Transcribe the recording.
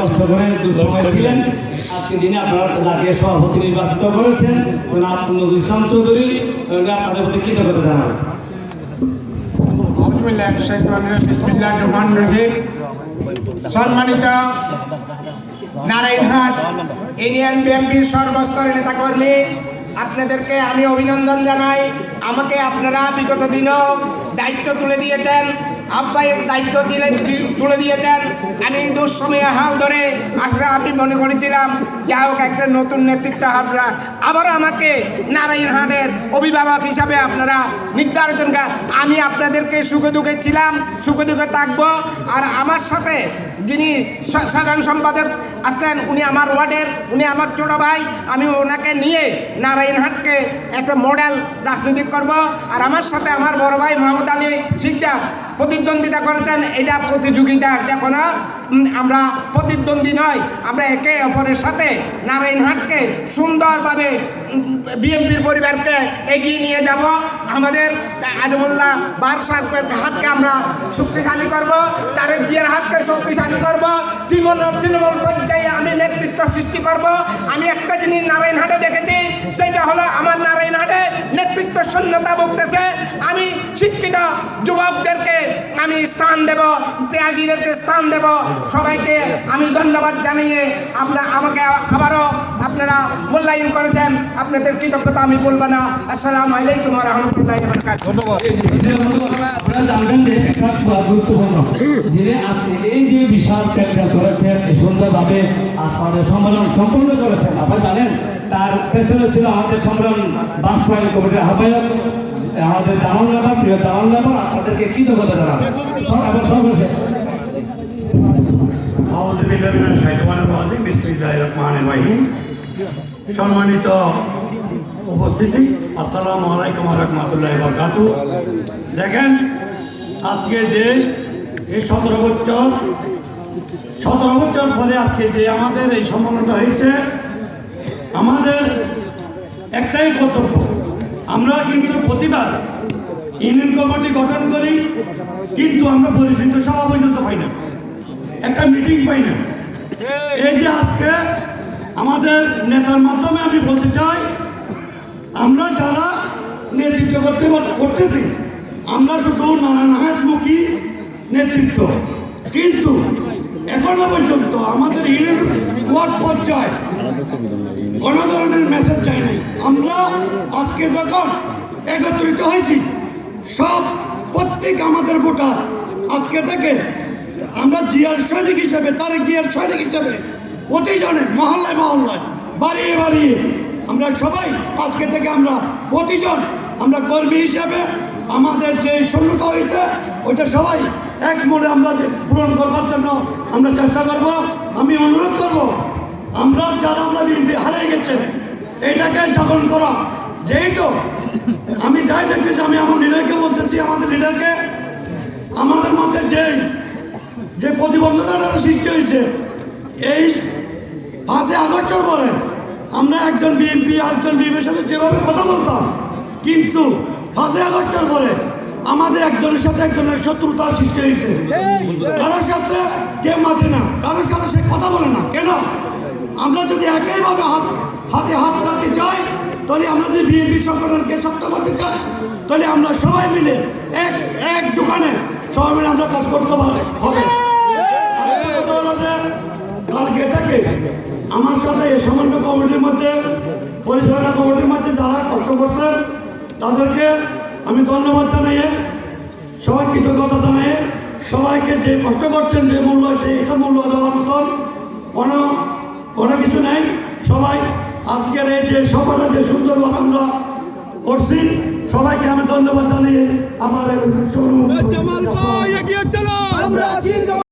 কষ্ট করে দুঃসময় ছিলেন। আজকে দিনে আপনারা জাতীয় সভাপতি নির্বাচিত করেছেন, জনাব নজরুল ইসলাম চৌধুরী আপনাদের প্রতি কৃতজ্ঞতা রহিম সম্মানিত নারায়ণহাট ইউনিয়ন বিএনপির সর্বস্তরের নেতাকর্মী, আপনাদেরকে আমি অভিনন্দন জানাই। আমাকে আপনারা বিগত দিনও দায়িত্ব তুলে দিয়েছেন। আব্বাইয়ের দায়িত্ব দিলে তুলে দিয়েছেন। আমি দুঃসময়ে হাল ধরে আসলে আমি মনে করেছিলাম, যা হোক একটা নতুন নেতৃত্ব আপনারা। আবারও আমাকে নারায়ণহাটের অভিভাবক হিসাবে আপনারা নির্ধারণ করেন। আমি আপনাদেরকে সুখে দুঃখে ছিলাম, সুখে দুঃখে থাকব। আর আমার সাথে যিনি সাধারণ সম্পাদক আছেন, উনি আমার ওয়ার্ডের, উনি আমার ছোট ভাই, আমি ওনাকে নিয়ে নারায়ণহাটকে একটা মডেল রাজনীতি করব। আর আমার সাথে আমার বড় ভাই মোহাম্মদ আলী সিকদার প্রতিদ্বন্দ্বিতা করেছেন, এটা প্রতিযোগিতা এটা কোনো আমরা প্রতিদ্বন্দ্বী নয়, আমরা একে অপরের সাথে নারায়ণহাটকে সুন্দরভাবে বিএনপির পরিবারকে এগিয়ে নিয়ে যাব। আমাদের আজমুল্লাহ বাদশাহের হাতকে আমরা শক্তিশালী করব তারেক জিয়ার হাতকে শক্তিশালী করব, তৃণমূল তৃণমূল পর্যায়ে আমি নেতৃত্ব সৃষ্টি করব। আমি একটা জিনিস নারায়ণহাটে দেখেছি, সেটা হলো আমার নারায়ণহাটে নেতৃত্ব শূন্যতা ভুগতেছে। আমি শিক্ষিত যুবকদেরকে আমি স্থান দেব, ত্যাগীদেরকে স্থান দেব। সবাইকে আমি ধন্যবাদ জানিয়ে আমরা আমাকে আবারও আপনারা মূল্যায়ন করেছেন আপনাদের কৃতজ্ঞতা আমি বলব না। আসসালামু আলাইকুম রহমতুল্লাহ ধন্যবাদ। আপনারা জানবেন যে একটা গুরুত্বপূর্ণ যিনি আজকে এই যে বিশাল প্যান্ডেল করেছেন এই সুন্দরভাবে আপনাদের সম্মেলন সম্পূর্ণ করেছেন আপনারা জানেন? তার পেছনে ছিল আমাদের সম্মেলন বাস্তবায়ন কমিটির আহ্বায়ক আমাদের জামাল ব্যাপার প্রিয় জামাল ব্যাপার আপনাদেরকে কৃতজ্ঞতা জানাবেন সব- এবং সর্বশেষ। সম্মানিত উপস্থিতি, আসসালামু আলাইকুম রহমতুল্লাহ বরকাতু। দেখেন, আজকে যে এই সতেরো বছর সতেরো বছর পরে আজকে যে আমাদের এই সম্মেলনটা হয়েছে, আমাদের একটাই কর্তব্য। আমরা কিন্তু প্রতিবার ইউনিয়ন কমিটি গঠন করি, কিন্তু আমরা পরিচিত সভা পর্যন্ত পাই না। একটা মিটিং পাই না। এই যে আজকে আমাদের নেতার মাধ্যমে আমি বলতে চাই, আমরা যারা নেতৃত্ব করতে করতেছি, আমরা শুধু নারায়ণহাটমুখী নেতৃত্ব। কিন্তু এখনও পর্যন্ত আমাদের ইউনিয়ন ওয়ার্ড পর্যায়ে কোনো ধরনের মেসেজ চাই নাই। আমরা আজকে যখন একত্রিত হয়েছি, সব প্রত্যেক আমাদের ভোটার আজকে থেকে আমরা জিয়ার সৈনিক হিসেবে, তারেক জিয়ার সৈনিক হিসেবে প্রতিজনে মহল্লায় মহল্লায়, বাড়িয়ে বাড়িয়ে। আমরা সবাই, আজকে থেকে আমরা প্রতিজন, আমরা কর্মী হিসেবে আমাদের যে শূন্যতা হয়েছে, ওইটা সবাই এক মনে আমরা যে পূরণ করবার জন্য আমরা চেষ্টা করব। আমি অনুরোধ করব, আমরা যারা আমরা হারিয়ে গেছে, এটাকে দখল করা। যেই তো আমি যাই দেখতেছি, আমি আমার লিডারকে বলতেছি, আমাদের লিডারকে, আমাদের মধ্যে যে যে প্রতিবন্ধকতা সৃষ্টি হয়েছে এই পাঁচই আগস্টের পরে আমরা একজন বিএনপি আরেকজন বিএনপির সাথে যেভাবে কথা বলতাম, কিন্তু পাঁচই আগস্টের পরে আমাদের একজনের সাথে একজনের শত্রুতার সৃষ্টি হয়েছে। কারোর সাথে কে মাঝে না, কারোর সাথে সে কথা বলে না। কেন? আমরা যদি একইভাবে হাত, হাতে হাত রাখতে চাই, তাহলে আমরা যদি বিএনপি সংগঠনকে শক্ত করতে চাই, তাহলে আমরা সবাই মিলে এক এক দোকানে সবাই মিলে আমরা কাজ করতে পারে আমার সাথে এই সামান্য কমিটির মধ্যে পরিচালনা কমিটির মধ্যে যারা কষ্ট করছেন তাদেরকে আমি ধন্যবাদ জানিয়ে সবাই কৃতজ্ঞতা জানিয়ে সবাইকে যে কষ্ট করছেন যে মূল্য যে এটা মূল্য দেওয়ার মতন কোনো কোনো কিছু নেই। সবাই আজকের এই যে সভাটা যে সুন্দরভাবে আমরা করছি সবাইকে আমি ধন্যবাদ জানিয়ে আমার